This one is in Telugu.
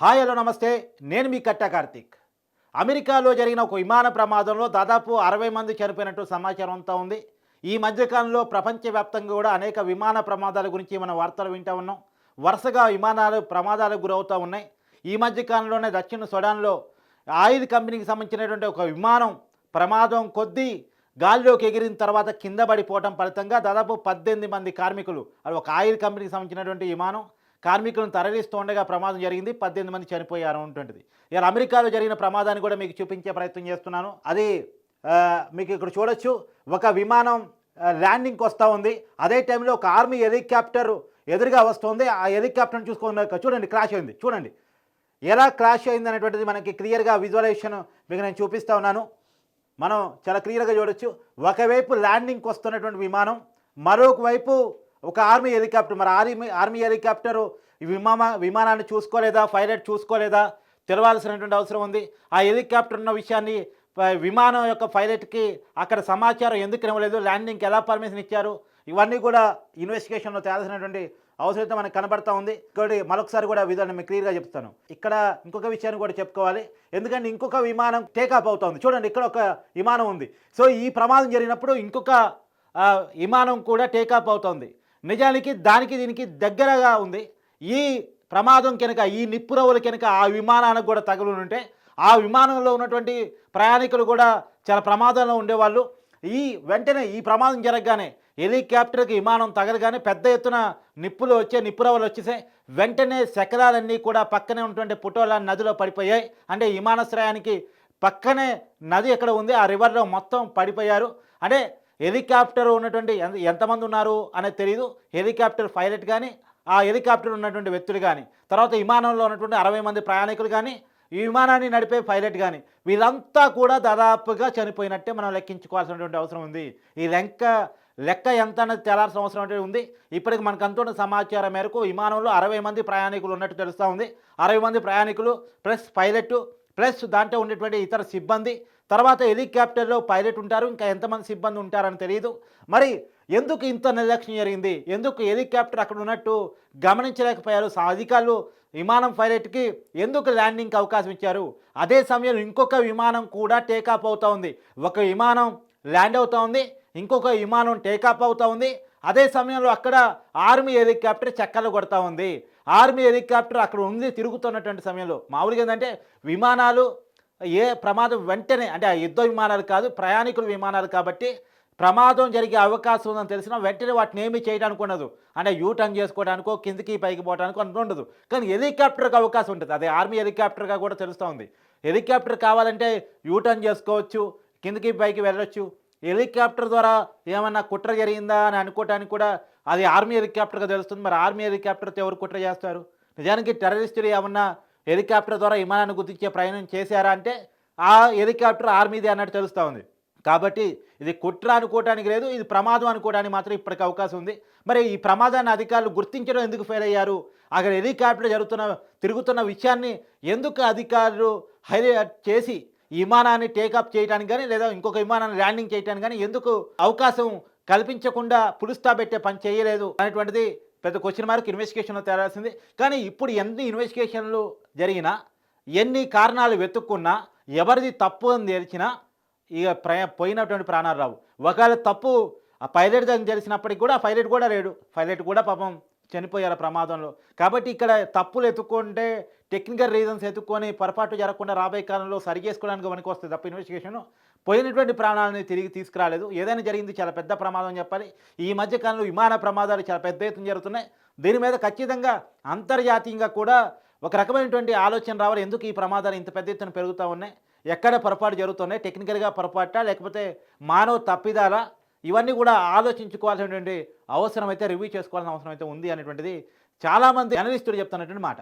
హాయ్ హలో నమస్తే. నేను మీ కట్టా కార్తిక్. అమెరికాలో జరిగిన ఒక విమాన ప్రమాదంలో దాదాపు అరవై మంది చనిపోయినట్టు సమాచారం అంతా ఉంది. ఈ మధ్యకాలంలో ప్రపంచవ్యాప్తంగా కూడా అనేక విమాన ప్రమాదాల గురించి మనం వార్తలు వింటూ ఉన్నాం. వరుసగా విమానాలు ప్రమాదాలకు గురవుతూ ఉన్నాయి. ఈ మధ్యకాలంలోనే దక్షిణ సొడాన్లో ఆయిల్ కంపెనీకి సంబంధించినటువంటి ఒక విమానం ప్రమాదం కొద్దీ గాలిలోకి ఎగిరిన తర్వాత కింద పడిపోవడం ఫలితంగా దాదాపు పద్దెనిమిది మంది కార్మికులు అది ఒక ఆయిల్ కంపెనీకి సంబంధించినటువంటి విమానం కార్మికులను తరలిస్తూ ఉండగా ప్రమాదం జరిగింది. పద్దెనిమిది మంది చనిపోయారు అటువంటిది ఇలా అమెరికాలో జరిగిన ప్రమాదాన్ని కూడా మీకు చూపించే ప్రయత్నం చేస్తున్నాను. అది మీకు ఇక్కడ చూడొచ్చు. ఒక విమానం ల్యాండింగ్కి వస్తూ ఉంది. అదే టైంలో ఒక ఆర్మీ హెలికాప్టర్ ఎదురుగా వస్తుంది. ఆ హెలికాప్టర్ని చూసుకున్నాక చూడండి క్రాష్ అయింది. చూడండి. ఎలా క్రాష్ అయింది అనేటువంటిది మనకి క్లియర్గా విజువలైజేషన్ మీకు నేను చూపిస్తూ ఉన్నాను. మనం చాలా క్లియర్గా చూడొచ్చు. ఒకవైపు ల్యాండింగ్కి వస్తున్నటువంటి విమానం మరొక వైపు ఒక ఆర్మీ హెలికాప్టర్ మరి ఆర్మీ ఆర్మీ హెలికాప్టర్ ఈ విమాన విమానాన్ని చూసుకోలేదా? పైలట్ చూసుకోలేదా? తెలవాల్సినటువంటి అవసరం ఉంది. ఆ హెలికాప్టర్ ఉన్న విషయాన్ని విమానం యొక్క పైలట్కి అక్కడ సమాచారం ఎందుకు ఇవ్వలేదు? ల్యాండింగ్కి ఎలా పర్మిషన్ ఇచ్చారు? ఇవన్నీ కూడా ఇన్వెస్టిగేషన్లో తేల్సినటువంటి అవసరత మనకు కనబడతా ఉంది. ఇంకోటి మరొకసారి కూడా విధానం మీకు క్లియర్గా చెప్తాను. ఇక్కడ ఇంకొక విషయాన్ని కూడా చెప్పుకోవాలి. ఎందుకంటే ఇంకొక విమానం టేకాఫ్ అవుతుంది. చూడండి ఇక్కడ ఒక విమానం ఉంది. సో ఈ ప్రమాదం జరిగినప్పుడు ఇంకొక విమానం కూడా టేకాఫ్ అవుతుంది. నిజానికి దానికి దీనికి దగ్గరగా ఉంది. ఈ ప్రమాదం కనుక ఈ నిప్పురవుల కనుక ఆ విమానానికి కూడా తగులుంటే ఆ విమానంలో ఉన్నటువంటి ప్రయాణికులు కూడా చాలా ప్రమాదంలో ఉండేవాళ్ళు. ఈ వెంటనే ఈ ప్రమాదం జరగగానే హెలికాప్టర్కి విమానం తగలగానే పెద్ద ఎత్తున నిప్పులు వచ్చే నిప్పురవలు వచ్చేసాయి వెంటనే శకలాలన్నీ కూడా పక్కనే ఉన్నటువంటి పుటోల నదిలో పడిపోయాయి. అంటే విమానాశ్రయానికి పక్కనే నది ఎక్కడ ఉంది? ఆ రివర్లో మొత్తం పడిపోయారు. అంటే హెలికాప్టర్ ఉన్నటువంటి ఎంతమంది ఉన్నారు అనేది తెలియదు హెలికాప్టర్ పైలట్ కానీ ఆ హెలికాప్టర్ ఉన్నటువంటి వ్యక్తులు కానీ తర్వాత విమానంలో ఉన్నటువంటి అరవై మంది ప్రయాణికులు కానీ ఈ విమానాన్ని నడిపే పైలట్ కానీ వీళ్ళంతా కూడా దాదాపుగా చనిపోయినట్టే మనం లెక్కించుకోవాల్సినటువంటి అవసరం ఉంది. ఈ లెక్క లెక్క ఎంత అనేది తేలాల్సిన అవసరం అంటే ఉంది. ఇప్పటికి మనకు అంతున్న సమాచారం మేరకు విమానంలో అరవై మంది ప్రయాణికులు ఉన్నట్టు తెలుస్తూ ఉంది. అరవై మంది ప్రయాణికులు ప్లస్ పైలట్ ప్లస్ దాంట్లో ఉండేటువంటి ఇతర సిబ్బంది తర్వాత హెలికాప్టర్లో పైలట్ ఉంటారు ఇంకా ఎంతమంది సిబ్బంది ఉంటారని తెలియదు మరి ఎందుకు ఇంత నిర్లక్ష్యం జరిగింది? ఎందుకు హెలికాప్టర్ అక్కడ ఉన్నట్టు గమనించలేకపోయారు? అధికారులు విమానం పైలట్కి ఎందుకు ల్యాండింగ్కి అవకాశం ఇచ్చారు? అదే సమయంలో ఇంకొక విమానం కూడా టేకాఫ్ అవుతూ ఉంది. ఒక విమానం ల్యాండ్ అవుతూ ఉంది ఇంకొక విమానం టేకాఫ్ అవుతూ ఉంది. అదే సమయంలో అక్కడ ఆర్మీ హెలికాప్టర్ చక్కలు కొడతా ఉంది. ఆర్మీ హెలికాప్టర్ అక్కడ ఉంది తిరుగుతున్నటువంటి సమయంలో. మామూలుగా ఏంటంటే విమానాలు ఏ ప్రమాదం వెంటనే అంటే ఆ యుద్ధ విమానాలు కాదు ప్రయాణికుల విమానాలు కాబట్టి ప్రమాదం జరిగే అవకాశం ఉందని తెలిసినా వెంటనే వాటిని ఏమీ చేయడానికి ఉండదు. అంటే యూ టర్న్ చేసుకోవడానికో కిందికి పైకి పోవడానికో అంటూ ఉండదు. కానీ హెలికాప్టర్కి అవకాశం ఉంటుంది. అదే ఆర్మీ హెలికాప్టర్గా కూడా తెలుస్తూ ఉంది. హెలికాప్టర్ కావాలంటే యూ టర్న్ చేసుకోవచ్చు కిందికి పైకి వెళ్ళొచ్చు. హెలికాప్టర్ ద్వారా ఏమన్నా కుట్ర జరిగిందా అని అనుకోవటానికి కూడా అది ఆర్మీ హెలికాప్టర్గా తెలుస్తుంది. మరి ఆర్మీ హెలికాప్టర్తో ఎవరు కుట్ర చేస్తారు? నిజానికి టెర్రరిస్టులు ఏమన్నా హెలికాప్టర్ ద్వారా విమానాన్ని గుర్తించే ప్రయాణం చేశారా అంటే ఆ హెలికాప్టర్ ఆర్మీదే అన్నట్టు తెలుస్తూ ఉంది. కాబట్టి ఇది కుట్ర అనుకోవడానికి లేదు ఇది ప్రమాదం అనుకోవడానికి మాత్రం ఇప్పటికి అవకాశం ఉంది. మరి ఈ ప్రమాదాన్ని అధికారులు గుర్తించడం ఎందుకు ఫెయిల్ అయ్యారు? అక్కడ హెలికాప్టర్ జరుగుతున్న తిరుగుతున్న విషయాన్ని ఎందుకు అధికారులు హైలైట్ చేసి విమానాన్ని టేకప్ చేయడానికి కానీ లేదా ఇంకొక విమానాన్ని ల్యాండింగ్ చేయడానికి కానీ ఎందుకు అవకాశం కల్పించకుండా పులుస్తా పెట్టే పని చేయలేదు అనేటువంటిది పెద్ద క్వశ్చన్ మార్క్ ఇన్వెస్టిగేషన్లో తేలాల్సింది. కానీ ఇప్పుడు ఎన్ని ఇన్వెస్టిగేషన్లు జరిగినా ఎన్ని కారణాలు వెతుక్కున్నా ఎవరిది తప్పు అని తెలిసినా ఇక ప్రయ పోయినటువంటి ప్రాణాలు రావు. ఒకవేళ తప్పు ఆ పైలట్ అని తెలిసినప్పటికి కూడా పైలట్ కూడా లేడు. పైలట్ కూడా పాపం చనిపోయారు ప్రమాదంలో. కాబట్టి ఇక్కడ తప్పులు ఎత్తుక్కుంటే టెక్నికల్ రీజన్స్ ఎత్తుక్కొని పొరపాటు జరగకుండా రాబోయే కాలంలో సరి చేసుకోవడానికి మనకు వస్తుంది తప్ప ఇన్వెస్టిగేషన్. పోయినటువంటి ప్రాణాలని తిరిగి తీసుకురాలేదు. ఏదైనా జరిగింది చాలా పెద్ద ప్రమాదం అని చెప్పాలి. ఈ మధ్య కాలంలో విమాన ప్రమాదాలు చాలా పెద్ద ఎత్తున జరుగుతున్నాయి. దీని మీద ఖచ్చితంగా అంతర్జాతీయంగా కూడా ఒక రకమైనటువంటి ఆలోచన రావాలి. ఎందుకు ఈ ప్రమాదాలు ఇంత పెద్ద ఎత్తున పెరుగుతూ ఉన్నాయి? ఎక్కడ పొరపాటు జరుగుతున్నాయి? టెక్నికల్గా పొరపాట? లేకపోతే మానవ తప్పిదాలా? ఇవన్నీ కూడా ఆలోచించుకోవాల్సినటువంటి అవసరం అయితే రివ్యూ చేసుకోవాల్సిన అవసరం అయితే ఉంది అనేటువంటిది చాలామంది అనలిస్టులు చెప్తున్నటువంటి మాట.